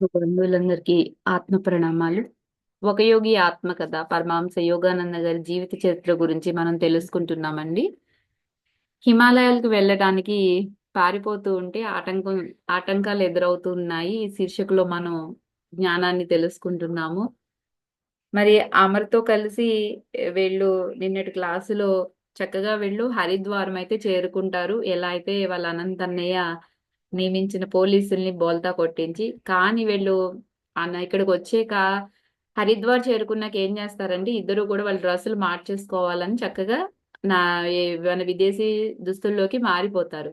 బంధువులందరికీ ఆత్మ ప్రణామాలు ఒక యోగి ఆత్మకథ పరమాంస యోగానంద గారి జీవిత చరిత్ర గురించి మనం తెలుసుకుంటున్నామండి. హిమాలయాలకు వెళ్ళడానికి పారిపోతూ ఉంటే ఆటంకం ఆటంకాలు ఎదురవుతున్నాయి. ఈ శీర్షికలో మనం జ్ఞానాన్ని తెలుసుకుంటున్నాము. మరి అమర్తో కలిసి వీళ్ళు నిన్నటి క్లాసులో చక్కగా వీళ్ళు హరిద్వారం అయితే చేరుకుంటారు. ఎలా అయితే వాళ్ళ అనంత అన్నయ్య నియమించిన పోలీసుల్ని బోల్తా కొట్టించి కానీ వీళ్ళు అన్న ఇక్కడికి వచ్చాక హరిద్వార్ చేరుకున్నాక ఏం చేస్తారంటే ఇద్దరు కూడా వాళ్ళ డ్రెస్సులు మార్చేసుకోవాలని చక్కగా నా మన విదేశీ దుస్తుల్లోకి మారిపోతారు.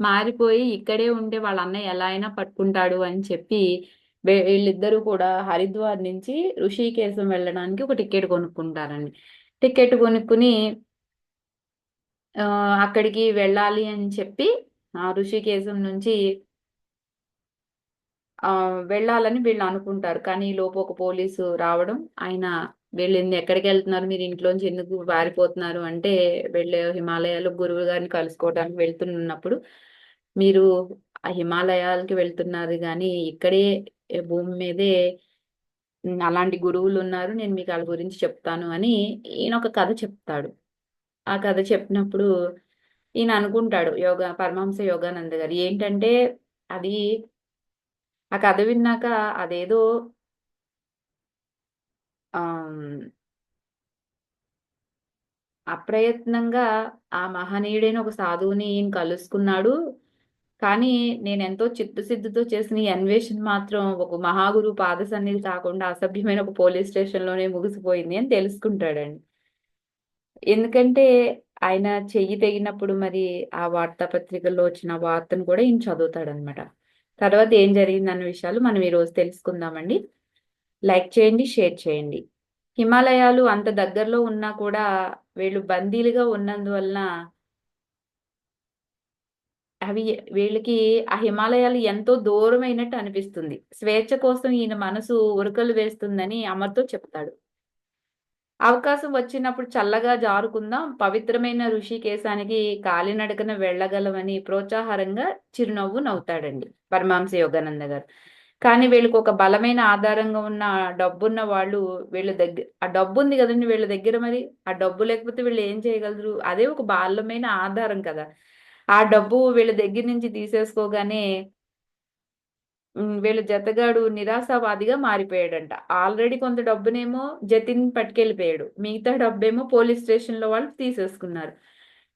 మారిపోయి ఇక్కడే ఉంటే వాళ్ళ అన్నయ్య ఎలా అయినా పట్టుకుంటాడు అని చెప్పి వీళ్ళిద్దరూ కూడా హరిద్వార్ నుంచి ఋషికేశం వెళ్ళడానికి ఒక టికెట్ కొనుక్కుంటారండి. టికెట్ కొనుక్కుని ఆ, అక్కడికి వెళ్ళాలి అని చెప్పి ఋషికేశం నుంచి ఆ వెళ్ళాలని వీళ్ళు అనుకుంటారు. కానీ లోపు ఒక పోలీసు రావడం ఆయన వీళ్ళు ఎక్కడికి వెళ్తున్నారు మీరు ఇంట్లోంచి ఎందుకు పారిపోతున్నారు అంటే వెళ్ళే హిమాలయాలు గురువు గారిని కలుసుకోవడానికి వెళ్తున్నప్పుడు మీరు ఆ హిమాలయాలకి వెళ్తున్నారు కానీ ఇక్కడే భూమి మీదే అలాంటి గురువులు ఉన్నారు నేను మీకు వాళ్ళ గురించి చెప్తాను అని ఈయన ఒక కథ చెప్తాడు. ఆ కథ చెప్పినప్పుడు ఈయన అనుకుంటాడు యోగ పరమహంస యోగానంద గారు. ఏంటంటే అది ఆ కథ విన్నాక అదేదో అప్రయత్నంగా ఆ మహనీయుడైన ఒక సాధువుని ఈయన కలుసుకున్నాడు. కానీ నేను ఎంతో చిత్తశుద్ధితో చేసిన ఈ అన్వేషణ మాత్రం ఒక మహాగురు పాద సన్నిధి కాకుండా అసభ్యమైన ఒక పోలీస్ స్టేషన్లోనే ముగిసిపోయింది అని తెలుసుకుంటాడండి. ఎందుకంటే ఆయన చెయ్యి తెగినప్పుడు మరి ఆ వార్తాపత్రికల్లో వచ్చిన వార్తను కూడా ఈయన చదువుతాడనమాట తర్వాత ఏం జరిగింది అన్న విషయాలు మనం ఈ రోజు తెలుసుకుందామండి. లైక్ చేయండి షేర్ చేయండి. హిమాలయాలు అంత దగ్గరలో ఉన్నా కూడా వీళ్ళు బందీలుగా ఉన్నందువలన అవి వీళ్ళకి ఆ హిమాలయాలు ఎంతో దూరమైనట్టు అనిపిస్తుంది. స్వేచ్ఛ కోసం ఈయన మనసు ఉరకలు వేస్తుందని అమర్తో చెప్తాడు. అవకాశం వచ్చినప్పుడు చల్లగా జారుకుందాం. పవిత్రమైన ఋషికేశానికి కాలినడకన వెళ్ళగలమని ప్రోత్సాహరంగా చిరునవ్వు నవ్వుతాడండి పరమాంస యోగానంద గారు. కానీ వీళ్ళకి ఒక బలమైన ఆధారంగా ఉన్న డబ్బున్న వాళ్ళు వీళ్ళ దగ్గర ఆ డబ్బు ఉంది కదండి వీళ్ళ దగ్గర మరి. ఆ డబ్బు లేకపోతే వీళ్ళు ఏం చేయగలరు? అదే ఒక బాలమైన ఆధారం కదా. ఆ డబ్బు వీళ్ళ దగ్గర నుంచి తీసేసుకోగానే వీళ్ళ జతగాడు నిరాశావాదిగా మారిపోయాడంట. ఆల్రెడీ కొంత డబ్బునేమో జతిన్ పట్టుకెళ్ళిపోయాడు. మిగతా డబ్బేమో పోలీస్ స్టేషన్లో వాళ్ళు తీసేసుకున్నారు.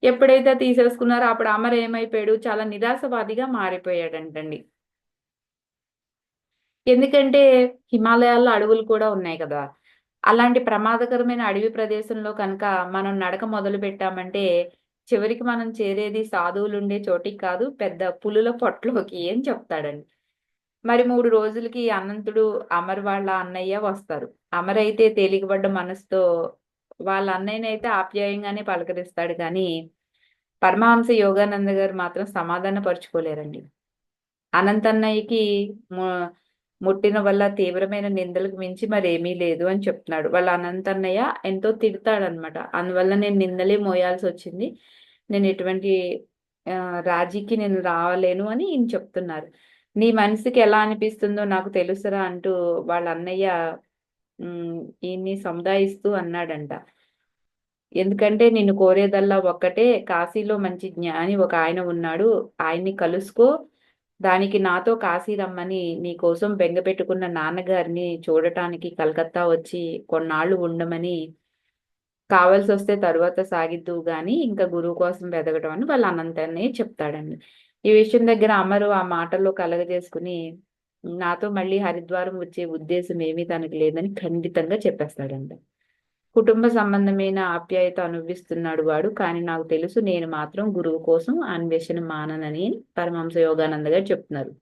ఎప్పుడైతే తీసేసుకున్నారో అప్పుడు అమర్ ఏమైపోయాడు? చాలా నిరాశవాదిగా మారిపోయాడంటండి. ఎందుకంటే హిమాలయాల్లో అడవులు కూడా ఉన్నాయి కదా. అలాంటి ప్రమాదకరమైన అడవి ప్రదేశంలో కనుక మనం నడక మొదలు పెట్టామంటే చివరికి మనం చేరేది సాధువులు ఉండే చోటికి కాదు పెద్ద పులుల పొట్లోకి అని చెప్తాడండి. మరి మూడు రోజులకి అనంతుడు అమర్ వాళ్ళ అన్నయ్య వస్తారు. అమర్ అయితే తేలికబడ్డ మనసుతో వాళ్ళ అయితే ఆప్యాయంగానే పలకరిస్తాడు కానీ పరమహంస యోగానంద గారు మాత్రం సమాధాన పరుచుకోలేరండి. అనంతన్నయ్యకి ముట్టిన వల్ల తీవ్రమైన నిందలకు మించి మరేమీ లేదు అని చెప్తున్నాడు. వాళ్ళ అనంతన్నయ్య ఎంతో తిడతాడనమాట అందువల్ల నేను నిందలే మోయాల్సి వచ్చింది. నేను ఎటువంటి రాజీకి నేను రావలేను అని ఈయన చెప్తున్నారు. నీ మనసుకి ఎలా అనిపిస్తుందో నాకు తెలుసురా అంటూ వాళ్ళ అన్నయ్య ఈయన్ని సముదాయిస్తూ అన్నాడంట. ఎందుకంటే నిన్ను కోరేదల్లా ఒక్కటే కాశీలో మంచి జ్ఞాని ఒక ఆయన ఉన్నాడు ఆయన్ని కలుసుకో. దానికి నాతో కాశీ రమ్మని నీ కోసం బెంగ పెట్టుకున్న నాన్నగారిని చూడటానికి కలకత్తా వచ్చి కొన్నాళ్ళు ఉండమని కావాల్సి వస్తే తరువాత సాగిద్దువు గాని ఇంకా గురువు కోసం వెదగటం అని వాళ్ళ అనంతనే చెప్తాడండి. ఈ విషయం దగ్గర అమరు ఆ మాటల్లో కలగజేసుకుని నాతో మళ్ళీ హరిద్వారం వచ్చే ఉద్దేశం ఏమీ తనకు లేదని ఖండితంగా చెప్పేస్తాడంట. కుటుంబ సంబంధమైన ఆప్యాయత అనుభవిస్తున్నాడు వాడు కానీ నాకు తెలుసు నేను మాత్రం గురువు కోసం అన్వేషణ మాననని పరమహంస యోగానంద గారు చెప్తున్నారు.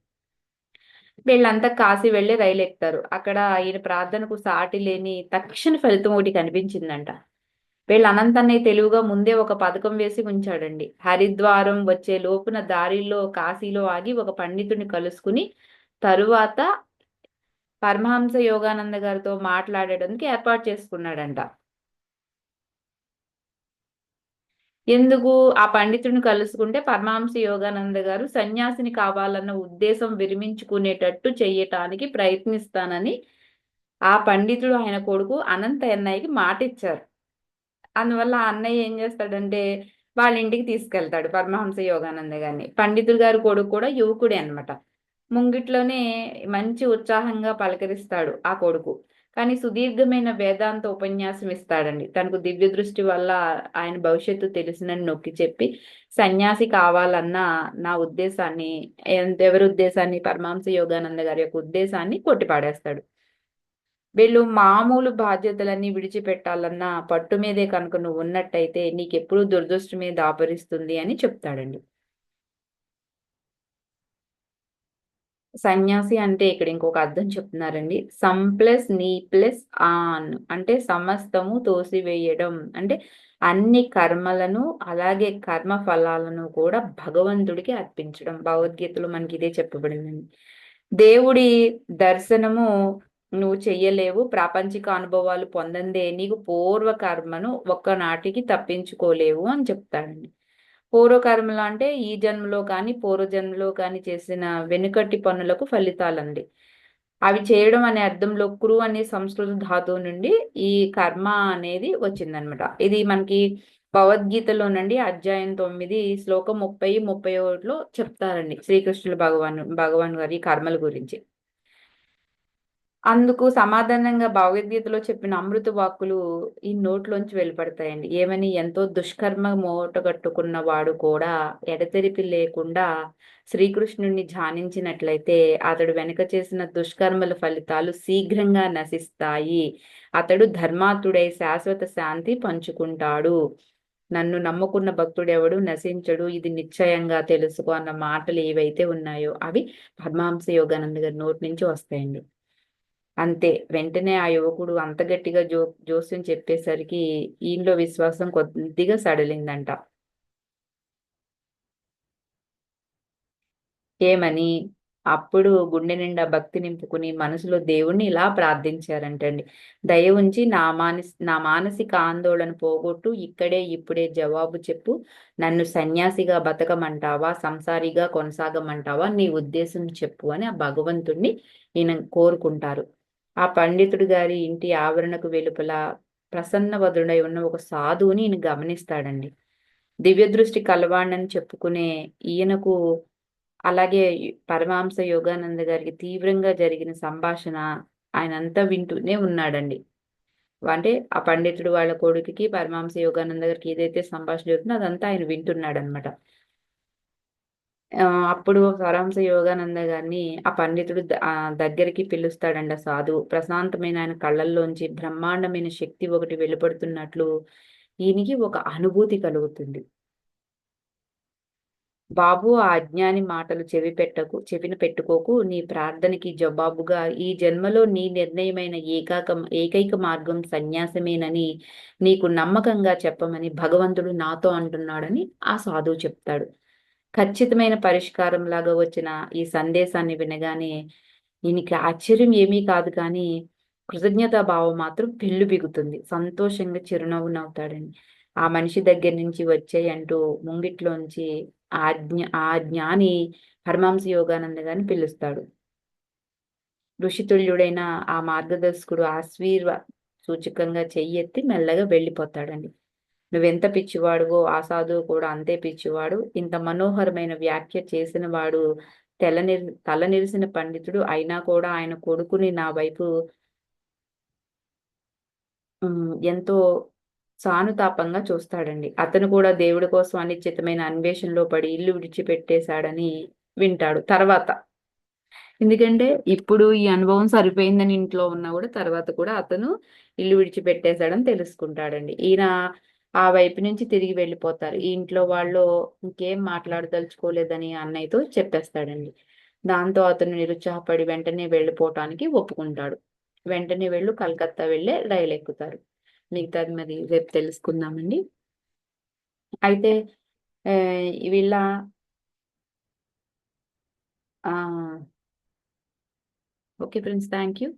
వీళ్ళంతా కాశీ వెళ్ళి రైలు ఎక్కుతారు అక్కడ ఈయన ప్రార్థనకు సాటి లేని తక్షణ ఫలితం ఒకటి కనిపించిందంట. వీళ్ళ అనంతన్నయ్య తెలివిగా ముందే ఒక పథకం వేసి ఉంచాడండి. హరిద్వారం వచ్చే లోపున దారిలో కాశీలో ఆగి ఒక పండితుడిని కలుసుకుని తరువాత పరమహంస యోగానంద గారితో మాట్లాడడానికి ఏర్పాటు చేసుకున్నాడంట. ఎందుకు? ఆ పండితుడిని కలుసుకుంటే పరమహంస యోగానంద గారు సన్యాసిని కావాలన్న ఉద్దేశం విరమించుకునేటట్టు చేయటానికి ప్రయత్నిస్తానని ఆ పండితుడు ఆయన కొడుకు అనంత అన్నయ్యకి మాట ఇచ్చారు అందువల్ల ఆ అన్నయ్య ఏం చేస్తాడంటే వాళ్ళ ఇంటికి తీసుకెళ్తాడు పరమహంస యోగానంద గారిని. పండితుడు గారి కొడుకు కూడా యువకుడే అనమాట ముంగిట్లోనే మంచి ఉత్సాహంగా పలకరిస్తాడు ఆ కొడుకు. కానీ సుదీర్ఘమైన వేదాంత ఉపన్యాసం ఇస్తాడండి. తనకు దివ్య దృష్టి వల్ల ఆయన భవిష్యత్తు తెలిసినని నొక్కి చెప్పి సన్యాసి కావాలన్న నా ఉద్దేశాన్ని ఎవరి ఉద్దేశాన్ని పరమాంస యోగానంద గారి యొక్క ఉద్దేశాన్ని కొట్టిపాడేస్తాడు. వీళ్ళు మామూలు బాధ్యతలన్నీ విడిచిపెట్టాలన్న పట్టు మీదే కనుక నువ్వు ఉన్నట్టయితే నీకెప్పుడు దురదృష్టమే దాపరిస్తుంది అని చెప్తాడండి. సన్యాసి అంటే ఇక్కడ ఇంకొక అర్థం చెప్తున్నారండి. సమ్ ప్లస్ నీ ప్లస్ ఆన్ అంటే సమస్తము తోసివేయడం. అంటే అన్ని కర్మలను అలాగే కర్మ ఫలాలను కూడా భగవంతుడికి అర్పించడం. భగవద్గీతలో మనకి ఇదే చెప్పబడిందండి. దేవుడి దర్శనము నువ్వు చెయ్యలేవు ప్రాపంచిక అనుభవాలు పొందందే నీకు పూర్వ కర్మను ఒక్కనాటికి తప్పించుకోలేవు అని చెప్తాడండి. పూర్వకర్మలు అంటే ఈ జన్మలో కానీ పూర్వజన్మలో కానీ చేసిన వెనుకటి పనులకు ఫలితాలండి. అవి చేయడం అనే అర్థంలో కురు అనే సంస్కృత ధాతువు నుండి ఈ కర్మ అనేది వచ్చిందనమాట. ఇది మనకి భగవద్గీతలోనండి అధ్యాయం తొమ్మిది శ్లోకం ముప్పై ముప్పై ఒకటిలో చెప్తారండి శ్రీకృష్ణుల భగవాన్ భగవాన్ గారి కర్మల గురించి. అందుకు సమాధానంగా భగవద్గీతలో చెప్పిన అమృత వాక్కులు ఈ నోట్లోంచి వెళ్ళిపడతాయండి ఏమని? ఎంతో దుష్కర్మ మూటగట్టుకున్న వాడు కూడా ఎడతెరిపి లేకుండా శ్రీకృష్ణుణ్ణి ధ్యానించినట్లయితే అతడు వెనుక చేసిన దుష్కర్మల ఫలితాలు శీఘ్రంగా నశిస్తాయి. అతడు ధర్మాతుడై శాశ్వత శాంతి పంచుకుంటాడు. నన్ను నమ్ముకున్న భక్తుడెవడు నశించడు. ఇది నిశ్చయంగా తెలుసుకో అన్న మాటలు ఏవైతే ఉన్నాయో అవి పద్మాంస యోగానంద గారి నోటి నుంచి వస్తాయండి. అంతే. వెంటనే ఆ యువకుడు అంత గట్టిగా జో జోస్యం చెప్పేసరికి ఈయనలో విశ్వాసం కొద్దిగా సడలిందంట. ఏమని? అప్పుడు గుండె నిండా భక్తి నింపుకుని మనసులో దేవుణ్ణి ఇలా ప్రార్థించారంటండి. దయ ఉంచి నా మానసి నా మానసిక ఆందోళన పోగొట్టు ఇక్కడే ఇప్పుడే జవాబు చెప్పు. నన్ను సన్యాసిగా బతకమంటావా? సంసారిగా కొనసాగమంటావా? నీ ఉద్దేశం చెప్పు అని ఆ భగవంతుణ్ణి ఈయన కోరుకుంటారు. ఆ పండితుడు గారి ఇంటి ఆవరణకు వెలుపల ప్రసన్నవదుడై ఉన్న ఒక సాధువుని ఈయన గమనిస్తాడండి. దివ్య దృష్టి కలవాణ్ణని చెప్పుకునే ఈయనకు అలాగే పరమాంస యోగానంద గారికి తీవ్రంగా జరిగిన సంభాషణ ఆయన అంతా వింటూనే ఉన్నాడండి. అంటే ఆ పండితుడు వాళ్ళ కొడుకుకి పరమాంస యోగానంద గారికి ఏదైతే సంభాషణ జరుగుతుందో అదంతా ఆయన వింటున్నాడు అనమాట అప్పుడు సారాంశ యోగానంద గారిని ఆ పండితుడు దగ్గరికి పిలుస్తాడంట సాధు ప్రశాంతమైన ఆయన కళ్ళల్లోంచి బ్రహ్మాండమైన శక్తి ఒకటి వెలుపడుతున్నట్లు ఈయనకి ఒక అనుభూతి కలుగుతుంది. బాబు ఆ అజ్ఞాని మాటలు చెవి పెట్టకు చెవిన పెట్టుకోకు నీ ప్రార్థనకి జవాబుగా ఈ జన్మలో నీ నిర్ణయమైన ఏకాక ఏకైక మార్గం సన్యాసమేనని నీకు నమ్మకంగా చెప్పమని భగవంతుడు నాతో అంటున్నాడని ఆ సాధువు చెప్తాడు. ఖచ్చితమైన పరిష్కారం లాగా వచ్చిన ఈ సందేశాన్ని వినగానే ఈయనకి ఆశ్చర్యం ఏమీ కాదు కానీ కృతజ్ఞతా భావం మాత్రం పెళ్ళు బిగుతుంది. సంతోషంగా చిరునవ్వు నవ్వుతాడండి. ఆ మనిషి దగ్గర నుంచి వచ్చాయి అంటూ ముంగిట్లోంచి ఆ జ్ఞ ఆ జ్ఞాని పరమాంస యోగానంద గారిని పిలుస్తాడు. ఋషితుల్యుడైన ఆ మార్గదర్శకుడు ఆశీర్వ సూచకంగా చెయ్యెత్తి మెల్లగా వెళ్ళిపోతాడండి. నువ్వెంత పిచ్చివాడువో ఆ సాధువు కూడా అంతే పిచ్చివాడు. ఇంత మనోహరమైన వ్యాఖ్య చేసిన వాడు తెల నిర్ తల పండితుడు అయినా కూడా ఆయన కొడుకుని నా వైపు ఎంతో సానుతాపంగా చూస్తాడండి. అతను కూడా దేవుడి కోసం అనిశ్చితమైన అన్వేషణలో పడి ఇల్లు విడిచిపెట్టేశాడని వింటాడు. తర్వాత ఎందుకంటే ఇప్పుడు ఈ అనుభవం సరిపోయిందని ఇంట్లో ఉన్నా కూడా తర్వాత కూడా అతను ఇల్లు విడిచిపెట్టేశాడని తెలుసుకుంటాడండి. ఈయన ఆ వైపు నుంచి తిరిగి వెళ్ళిపోతారు. ఈ ఇంట్లో వాళ్ళు ఇంకేం మాట్లాడదలుచుకోలేదని అన్నయ్యతో చెప్పేస్తాడండి. దాంతో అతను నిరుత్సాహపడి వెంటనే వెళ్ళిపోవటానికి ఒప్పుకుంటాడు. వెంటనే వెళ్ళు కలకత్తా వెళ్ళే రైలు ఎక్కుతారు. మిగతాది మరి రేపు తెలుసుకుందామండి. అయితే వీళ్ళ ఓకే ఫ్రెండ్స్ థ్యాంక్ యూ.